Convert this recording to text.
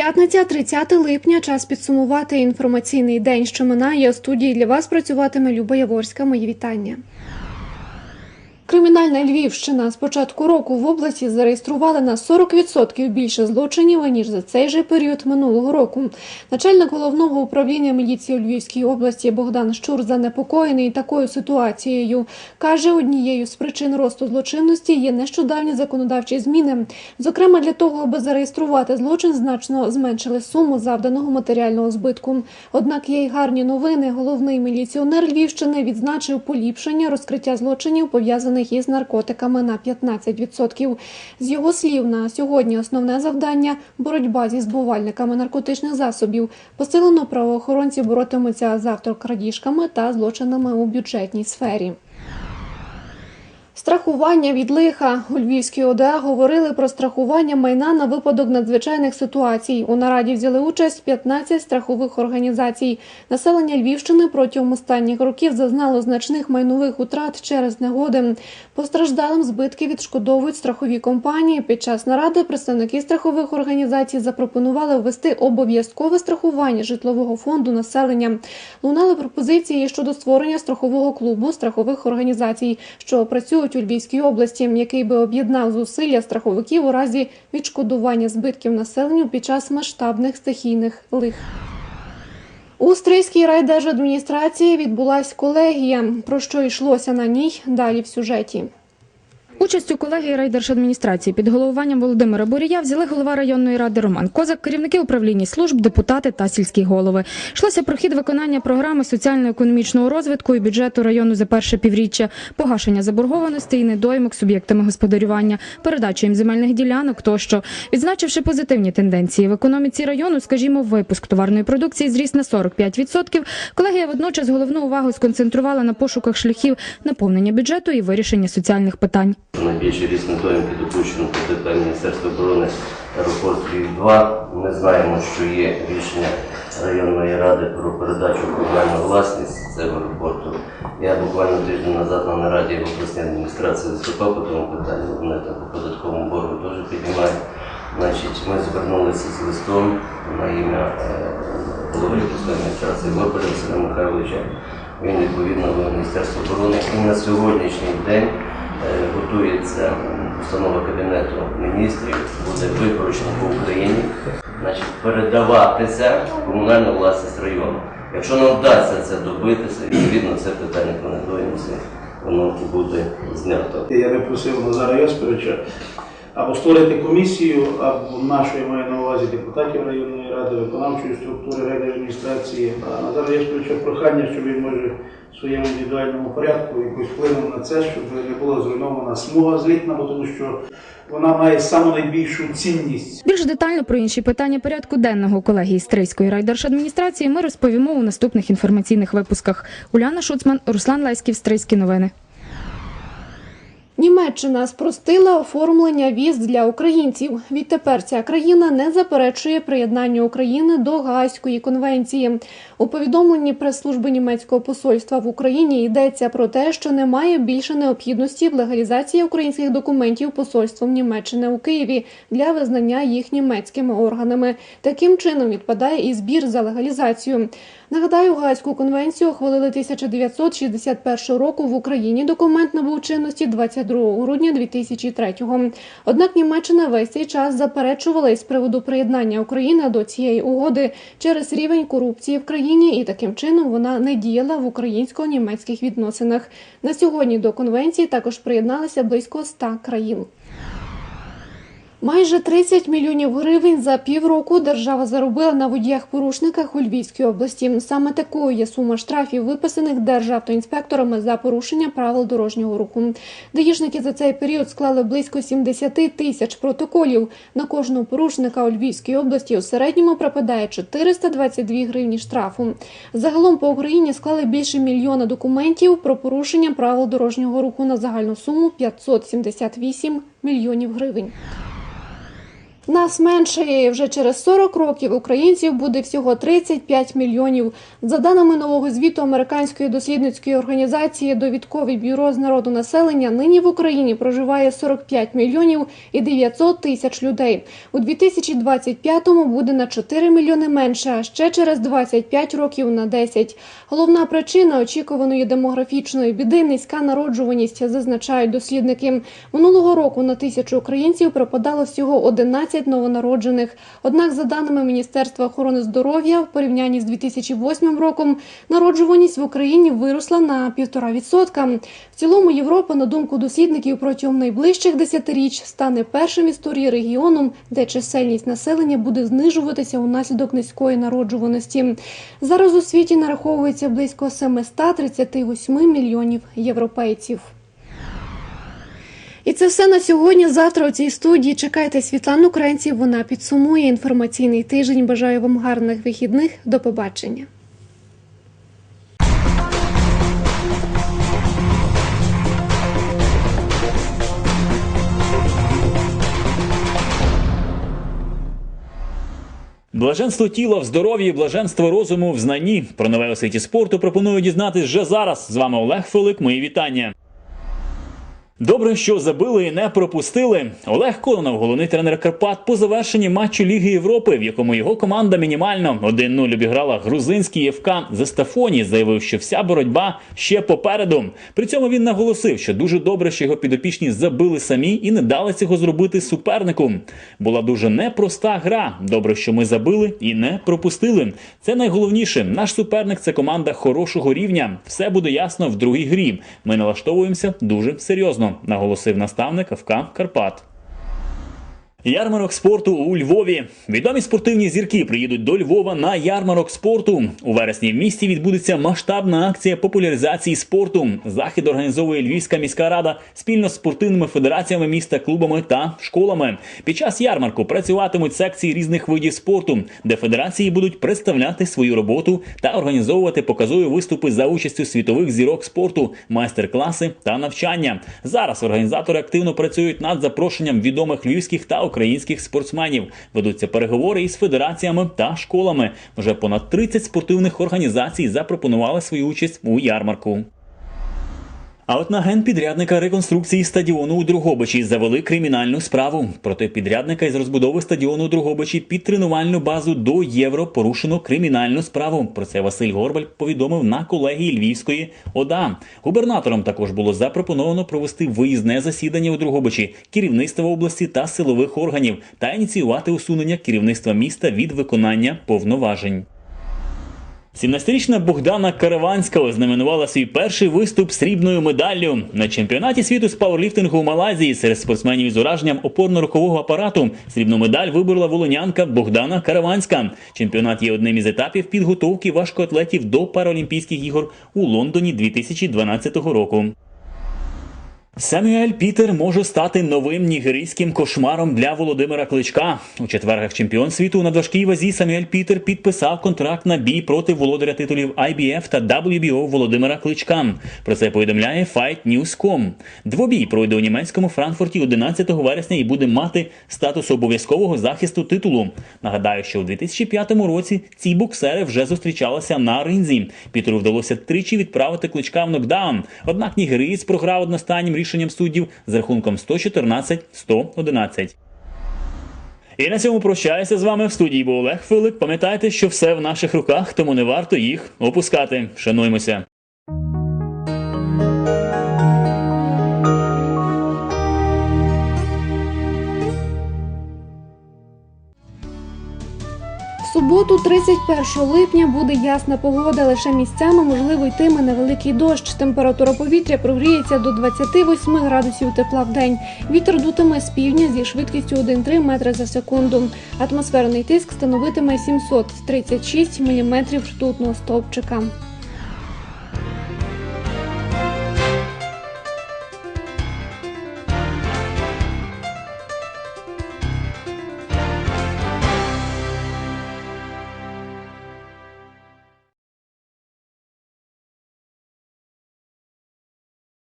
П'ятниця, 30 липня. Час підсумувати інформаційний день, що минає. У студії для вас працюватиме Люба Яворська. Мої вітання. Кримінальна Львівщина з початку року в області зареєструвала на 40% більше злочинів ніж за цей же період минулого року. Начальник головного управління міліції у Львівській області Богдан Щур занепокоєний такою ситуацією. каже, однією з причин росту злочинності є нещодавні законодавчі зміни. Зокрема, для того, аби зареєструвати злочин, значно зменшили суму завданого матеріального збитку. Однак є й гарні новини. Головний міліціонер Львівщини відзначив поліпшення розкриття злочинів пов'язаних із наркотиками на 15%. З його слів, на сьогодні основне завдання боротьба зі збувальниками наркотичних засобів. Посилено правоохоронці боротимуться з автокрадіжками та злочинами у бюджетній сфері. Страхування від лиха у Львівській ОДА говорили про страхування майна на випадок надзвичайних ситуацій. У нараді взяли участь 15 страхових організацій. Населення Львівщини протягом останніх років зазнало значних майнових утрат через негоди. Постраждалим збитки відшкодовують страхові компанії. Під час наради представники страхових організацій запропонували ввести обов'язкове страхування житлового фонду населення. Лунали пропозиції щодо створення страхового клубу страхових організацій, що працюють у Львівській області, який би об'єднав зусилля страховиків у разі відшкодування збитків населенню під час масштабних стихійних лих. У Стрийській райдержадміністрації відбулась колегія. Про що йшлося на ній далі в сюжеті. Участь у колегії райдержадміністрації під головуванням Володимира Бурія взяли голова районної ради Роман Козак, керівники управління служб, депутати та сільські голови. Йшлося про хід виконання програми соціально-економічного розвитку і бюджету району за перше півріччя, погашення заборгованості і недоїмок суб'єктами господарювання, передачу їм земельних ділянок тощо. Відзначивши позитивні тенденції в економіці району, скажімо, випуск товарної продукції зріс на 45%, колегія водночас головну увагу сконцентрувала на пошуках шляхів наповнення бюджету і вирішення соціальних питань. Найбільший ріст недоїмки допущено ПТП Міністерства оборони аеропорт Львів-2. Ми знаємо, що є рішення районної ради про передачу в комунальну власність цього аеропорту. Я буквально тиждень назад на нараді в обласній адміністрації виступав по тому питанню, вони там по податковому боргу теж піднімають. Значить, ми звернулися з листом на ім'я е, голови обласної адміністрації Василя Михайловича. Він відповідно до Міністерства оборони і на сьогоднішній день готується постанова Кабінету міністрів, буде викручена по Україні, значить, передаватися комунальну власність району. Якщо нам вдасться це добитися, відповідно це питання недоїмці, воно буде знято. Я би просив Назара Йосиповича або створити комісію, або нашу, я маю на увазі депутатів районної ради, виконавчої структури райдержадміністрації. А Назара Йосиповича прохання, щоб він може в своєму індивідуальному порядку якось вплинув на це, щоб не була зруйнована смуга злітна, тому що вона має саму найбільшу цінність. Більш детально про інші питання порядку денного колегії Стрийської райдержадміністрації ми розповімо у наступних інформаційних випусках. Уляна Шуцман, Руслан Леськів, Стрийські новини. Німеччина спростила оформлення віз для українців. Відтепер ця країна не заперечує приєднання України до Гаазької конвенції. У повідомленні прес-служби німецького посольства в Україні йдеться про те, що немає більше необхідності в легалізації українських документів посольством Німеччини у Києві для визнання їх німецькими органами. Таким чином відпадає і збір за легалізацію. Нагадаю, Гаазьку конвенцію ухвалили 1961 року в Україні. Документ набув чинності 22 грудня 2003-го. Однак Німеччина весь цей час заперечувала із приводу приєднання України до цієї угоди через рівень корупції в країні, і таким чином вона не діяла в українсько-німецьких відносинах. На сьогодні до конвенції також приєдналися близько 100 країн. Майже 30 мільйонів гривень за півроку держава заробила на водіях-порушниках у Львівській області. Саме такою є сума штрафів, виписаних державтоінспекторами за порушення правил дорожнього руху. Даїшники за цей період склали близько 70 тисяч протоколів. На кожного порушника у Львівській області у середньому припадає 422 гривні штрафу. Загалом по Україні склали більше мільйона документів про порушення правил дорожнього руху на загальну суму 578 мільйонів гривень. Нас меншає і вже через 40 років українців буде всього 35 мільйонів. За даними нового звіту американської дослідницької організації Довідкове бюро з народу населення, нині в Україні проживає 45 мільйонів і 900 тисяч людей. У 2025-му буде на 4 мільйони менше, а ще через 25 років на 10. Головна причина очікуваної демографічної біди низька народжуваність, зазначають дослідники. Минулого року на тисячу українців припадало всього 11 новонароджених. Однак, за даними Міністерства охорони здоров'я, в порівнянні з 2008 роком народжуваність в Україні виросла на 1,5%. В цілому Європа, на думку дослідників, протягом найближчих десятиріч стане першим в історії регіоном, де чисельність населення буде знижуватися унаслідок низької народжуваності. Зараз у світі нараховується близько 738 мільйонів європейців. І це все на сьогодні. Завтра у цій студії чекайте Світлану Кренців. Вона підсумує інформаційний тиждень. Бажаю вам гарних вихідних. До побачення. Блаженство тіла в здоров'ї, блаженство розуму в знанні. Про нове у світі спорту пропоную дізнатись вже зараз. З вами Олег Филик. Мої вітання. Добре, що забили і не пропустили. Олег Кононов, головний тренер Карпат, по завершенні матчу Ліги Європи, в якому його команда мінімально 1-0 обіграла грузинський ФК Застафоні, заявив, що вся боротьба ще попереду. При цьому він наголосив, що дуже добре, що його підопічні забили самі і не дали цього зробити супернику. Була дуже непроста гра. Добре, що ми забили і не пропустили. Це найголовніше. Наш суперник це команда хорошого рівня. Все буде ясно в другій грі. Ми налаштовуємося дуже серйозно, наголосив наставник ФК Карпат. Ярмарок спорту у Львові. Відомі спортивні зірки приїдуть до Львова на ярмарок спорту. У вересні в місті відбудеться масштабна акція популяризації спорту. Захід організовує Львівська міська рада спільно з спортивними федераціями міста, клубами та школами. Під час ярмарку працюватимуть секції різних видів спорту, де федерації будуть представляти свою роботу та організовувати показові виступи за участю світових зірок спорту, майстер-класи та навчання. Зараз організатори активно працюють над запрошенням відомих львівських та українських спортсменів. Ведуться переговори із федераціями та школами. Вже понад 30 спортивних організацій запропонували свою участь у ярмарку. А от на генпідрядника реконструкції стадіону у Другобичі завели кримінальну справу. Проти підрядника із розбудови стадіону у Другобичі під тренувальну базу до євро порушено кримінальну справу. Про це Василь Горбаль повідомив на колегії Львівської ОДА. Губернатором також було запропоновано провести виїзне засідання у Другобичі, керівництва області та силових органів та ініціювати усунення керівництва міста від виконання повноважень. 17-річна Богдана Караванська ознаменувала свій перший виступ срібною медаллю на чемпіонаті світу з пауерліфтингу у Малайзії серед спортсменів з ураженням опорно-рухового апарату. Срібну медаль виборола волонянка Богдана Караванська. Чемпіонат є одним із етапів підготовки важкоатлетів до Паралімпійських ігор у Лондоні 2012 року. Самюель Пітер може стати новим нігерійським кошмаром для Володимира Кличка. У четвергах чемпіон світу на важкій вазі Самюель Пітер підписав контракт на бій проти володаря титулів IBF та WBO Володимира Кличка. Про це повідомляє FightNews.com. Двобій пройде у німецькому Франкфурті 11 вересня і буде мати статус обов'язкового захисту титулу. Нагадаю, що у 2005 році ці боксери вже зустрічалися на ринзі. Пітеру вдалося тричі відправити кличка в нокдаун. Однак нігериєць програв одностаннім рішенням суддів з рахунком 114-111. І на цьому прощаюся з вами в студії. Був Олег Филик. Пам'ятайте, що все в наших руках, тому не варто їх опускати. Шануймося. Суботу, 31 липня, буде ясна погода. Лише місцями можливо йтиме невеликий дощ. Температура повітря прогріється до 28 градусів тепла в день. Вітер дутиме з півдня зі швидкістю 1,3 метри за секунду. Атмосферний тиск становитиме 736 міліметрів ртутного стовпчика.